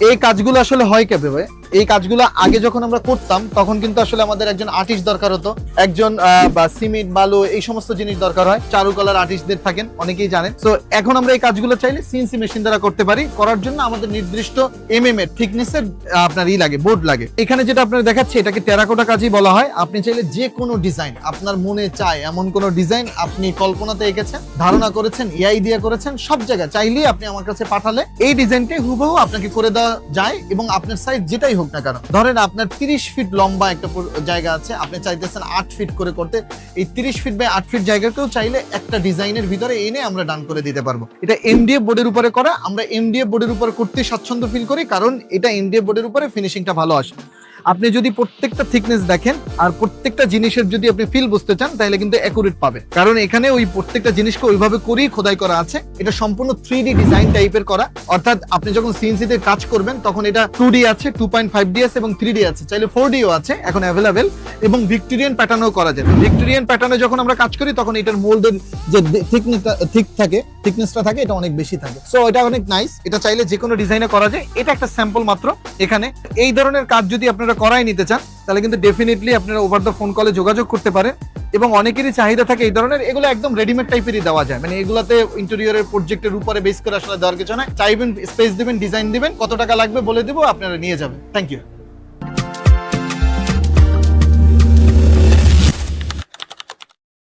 এই কাজগুলো আসলে হয় কেবে ভাই এই কাজগুলো আগে যখন আমরা করতাম, তখন কিন্তু আসলে আমাদের একজন আর্টিস্ট দরকার হতো। একজন বা সিমেন্ট, বালু, এই সমস্ত জিনিস দরকার হয়। চারুকলার আর্টিস্টদের থাকেন, অনেকেই জানেন। তো এখন আমরা এই কাজগুলো চাইলে সিএনসি মেশিন দ্বারা করতে পারি। করার জন্য আমাদের নির্দিষ্ট এমএম এর থিকনেসের আপনার ই লাগে বোর্ড লাগে। এখানে যেটা আপনার দেখাচ্ছে, এটাকে টেরাকোটা কাজই বলা হয়। আপনি চাইলে যে কোনো ডিজাইন আপনার মনে চায় এমন কোনো ডিজাইন আপনি কল্পনাতে এঁকেছেন, ধারণা করেছেন এআই দিয়ে করেছেন, সব জায়গায়। চাইলেই আপনি আমার কাছে পাঠালে এই ডিজাইনটাই হুবহু আপনাকে করে দেওয়া যায় এবং আপনার সাইজ যেটাই হোক না কেন, ধরেন আপনার তিরিশ ফিট লম্বা একটা জায়গা আছে, আপনি চাইতেছেন আট ফিট করে করতে, এই তিরিশ ফিট বাই আট ফিট জায়গাকেও চাইলে একটা ডিজাইনের ভিতরে এনে আমরা ডান করে দিতে পারব। এটা এমডিএফ বোর্ডের উপরে করা, আমরা এমডিএফ বোর্ডের উপরে করতে স্বাচ্ছন্দ্য ফিল করি, কারণ এটা এমডিএফ বোর্ডের উপরে ফিনিশিংটা ভালো আসে। আপনি যদি প্রত্যেকটা থিকনেস দেখেন আর প্রত্যেকটা জিনিসের যদি আপনি ফিল বুঝতে চান, তাহলে কিন্তু অ্যাকুরেট পাবে কারণ এখানে ওই প্রত্যেকটা জিনিসকে ওইভাবে করেই খোদাই করা আছে। এটা সম্পূর্ণ থ্রি ডি ডিজাইন টাইপের করা। অর্থাৎ আপনি যখন সিএনসি তে কাজ করবেন, তখন এটা টু ডি আছে টু পয়েন্ট ফাইভ ডি আছে এবং থ্রি ডি আছে। চাইলে ফোর ডিও আছে, এখন অ্যাভেলেবেল এবং ভিক্টোরিয়ান প্যাটার্নও করা যায়। ভিক্টোরিয়ান প্যাটার্নে যখন আমরা কাজ করি, তখন এটার মোল্ডের যে থিকনেসটা ঠিক থাকে থিকনেসটা থাকে, এটা অনেক বেশি থাকে। সো এটা অনেক নাইস এটা চাইলে যে কোনো ডিজাইনে করা যায়। এটা একটা স্যাম্পল মাত্র। এখানে এই ধরনের কাজ যদি আপনারা করাই নিতে চান, তাহলে কিন্তু ডেফিনেটলি আপনারা ওভার দ্য ফোন কলে যোগাযোগ করতে পারেন। এবং অনেকেরই চাহিদা থাকে এই ধরনের, এগুলো একদম রেডিমেড টাইপেরই দেওয়া যায়। মানে এগুলোতে ইন্টেরিয়রের প্রজেক্টের উপরে বেস করে আসলে দেওয়ার কিছু না চাইবেন স্পেস দিবেন ডিজাইন দিবেন, কত টাকা লাগবে বলে দেবো, আপনারা নিয়ে যাবেন। Thank you